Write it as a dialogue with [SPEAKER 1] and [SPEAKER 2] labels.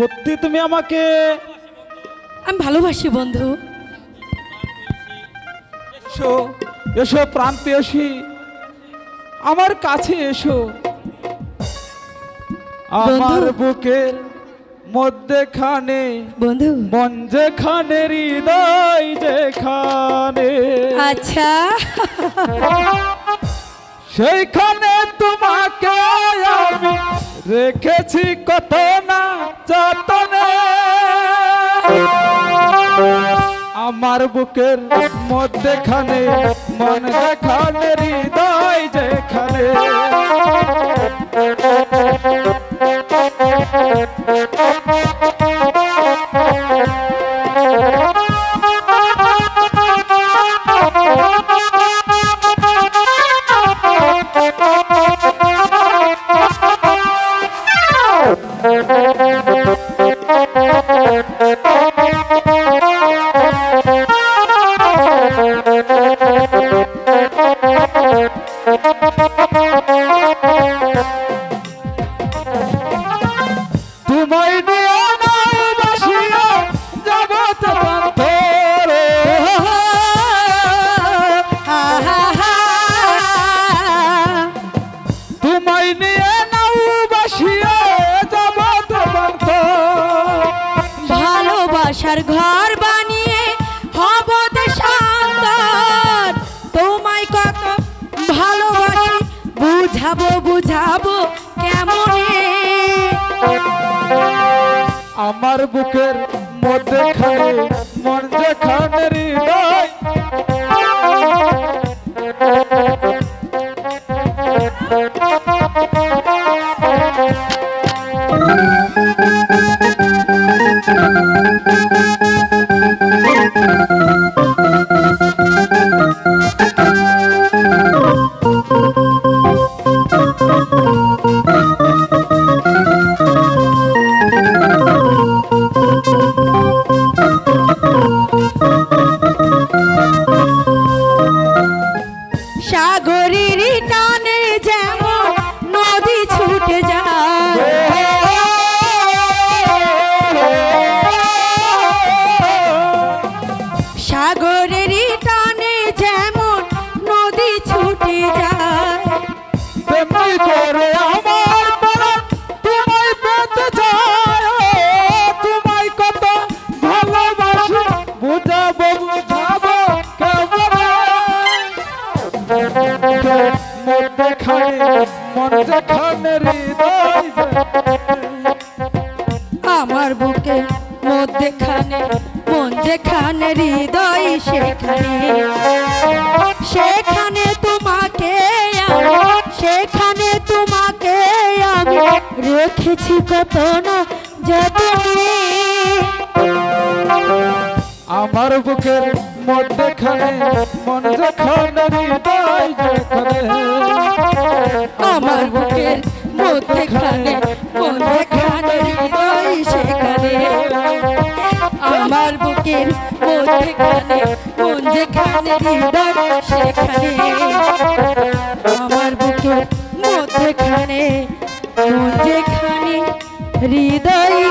[SPEAKER 1] সত্যি তুমি আমাকে
[SPEAKER 2] আমি ভালোবাসি বন্ধু।
[SPEAKER 1] এসো এসো প্রাণ পেয়সী আমার কাছে এসো। আমার বুকের মধ্যেখানে
[SPEAKER 2] বন্ধু।
[SPEAKER 1] মন যেখানে হৃদয় যেখানে।
[SPEAKER 2] আচ্ছা।
[SPEAKER 1] সেইখানে তোমাকে আমি রেখেছি কত যতনে আমার বুকের মধ্যেখানে মন যেখানে হৃদয় যেখানে। তোমায় নিয়ে নাও বাসিয়া
[SPEAKER 2] ভালোবাসার ঘর বানিয়ে হব দেশান্তর তোমায় কত ভালোবাসি, বুঝাবো বুঝাবো কেমনে?
[SPEAKER 1] আমার বুকের মধ্যেখানে মন যেখানে হৃদয়।
[SPEAKER 2] সাগরের টানে
[SPEAKER 1] মধ্যে খানে
[SPEAKER 2] আমার বুকে মধ্যেখানে মন যেখানে হৃদয় সেখানে। সেখানে তোমাকে সেখানে তোমাকে আমি রেখেছি কত না যতনে
[SPEAKER 1] আমার বুকের মন যেখানে মন যেখানে হৃদয় যেখানে
[SPEAKER 2] আমার বুকের মধ্যেখানে মন যেখানে হৃদয় সেখানে। আমার বুকের মন সেখানে। আমার মন হৃদয়